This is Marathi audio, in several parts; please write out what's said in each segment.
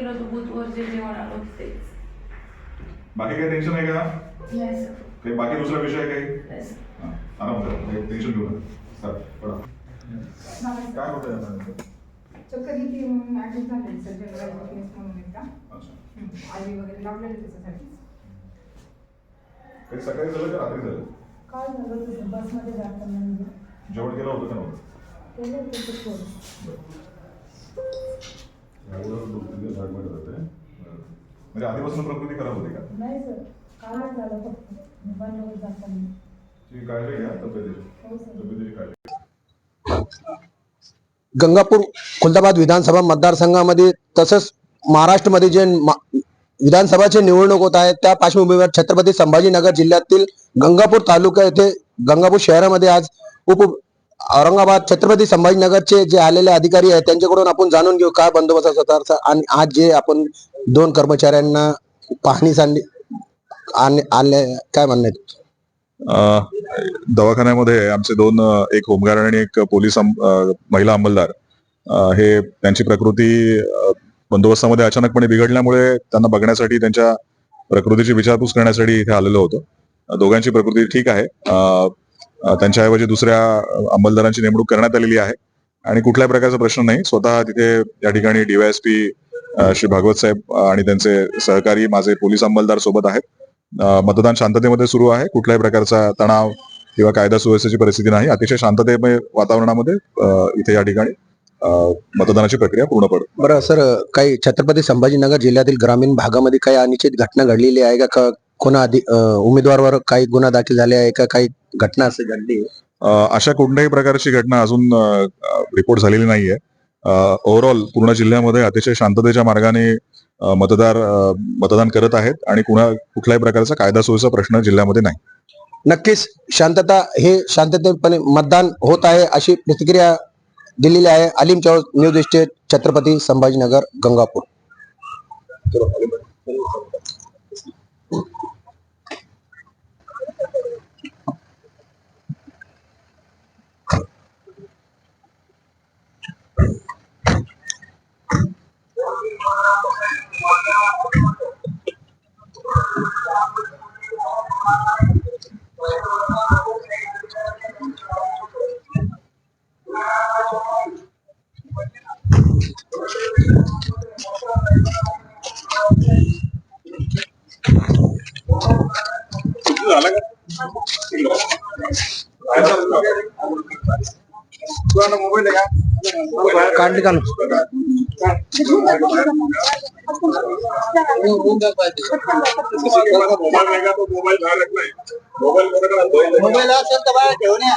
केलं होतं बुधवर जे जेवण आलं होतं तेच. बाकी काही टेन्शन आहे का? नाही सर काही बाकी दुसरा विषय काही? नाही सर हा, आराम करा. काही टेन्शन घेऊ नका. सर पडा. काय ऍडमिट झाले सर जनरल केस म्हणून एकदा. अच्छा. हम्म. आधी वगैरे लावलेले त्याच्यासाठी. काही सकाळी झालं का रात्री झालं? काय झालं होतं बसमध्ये जाताना म्हणजे जेवण केलं होतं का नव्हतं? केलं होतं ते होते. म्हणजे आधीपासून प्रकृती खराब होती का? नाही सर कालच झालं फक्त. मोबाईलवर जाताना. ती काळजी घ्या तब्येतीची. हो तब्येतीची काळजी. गंगापूर खुलदाबाद विधानसभा मतदारसंघामध्ये तसंच महाराष्ट्रामध्ये जे विधानसभाचे निवडणूक होत आहेत त्या पार्श्वभूमीवर छत्रपती संभाजीनगर जिल्ह्यातील गंगापूर तालुका येथे गंगापूर शहरामध्ये आज उप औरंगाबाद छत्रपती संभाजीनगरचे जे आलेले अधिकारी आहेत त्यांच्याकडून आपण जाणून घेऊ काय बंदोबस्त आणि आज जे आपण दोन कर्मचाऱ्यांना पाहणीसाठी आण- आणले काय म्हणणं दवाखान्यामध्ये आमचे दोन एक होमगार्ड आणि एक पोलीस महिला अंमलदार. हे त्यांची प्रकृती बंदोबस्तामध्ये अचानकपणे बिघडल्यामुळे त्यांना बघण्यासाठी त्यांच्या प्रकृतीची विचारपूस करण्यासाठी इथे आलेलो होतो. दोघांची प्रकृती ठीक आहे. त्यांच्याऐवजी दुसऱ्या अंमलदारांची नेमणूक करण्यात आलेली आहे. आणि कुठल्याही प्रकारचा प्रश्न नाही. स्वतः तिथे या ठिकाणी डीवायएसपी श्री भागवत साहेब आणि त्यांचे सहकारी माझे पोलीस अंमलदार सोबत आहेत. मतदान शांततेमध्ये सुरू आहे. कुठल्याही प्रकारचा तणाव किंवा कायदा सुव्यवस्थेची परिस्थिती नाही. अतिशय शांततेमय वातावरणामध्ये इथे या ठिकाणी मतदानाची प्रक्रिया पूर्ण पडते बरं सर काही छत्रपती संभाजीनगर जिल्ह्यातील ग्रामीण भागामध्ये काही अनिश्चित घटना घडलेली आहे का? कोणा आधी काही गुन्हा दाखल झाले आहे का? काही घटना असे घडली. अशा कोणत्याही प्रकारची घटना अजून रिपोर्ट झालेली नाहीये. ओव्हरऑल पूर्ण जिल्ह्यामध्ये अतिशय शांततेच्या मार्गाने मतदार मतदान करत आहेत आणि कुणा कुठल्याही प्रकारचा कायदा सुव्यवस्था प्रश्न जिल्ह्यामध्ये नाही. नक्कीच शांतता हे शांततेपणे मतदान होत आहे अशी प्रतिक्रिया दिलेली आहे. Aleem Chowk news state Chhatrapati Sambhajinagar Gangapur. काढली का मोबाईल असेल तर बाहेर ठेवून या.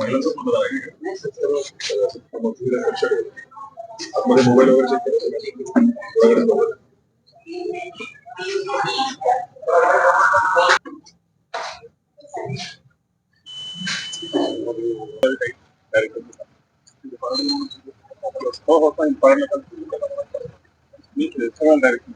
आहे का? मग तिला लक्ष ठेवा. आतमध्ये मोबाईल वगैरे चेक करायचं. हो हो फाईन फाईन मी सगळं डायरेक्ट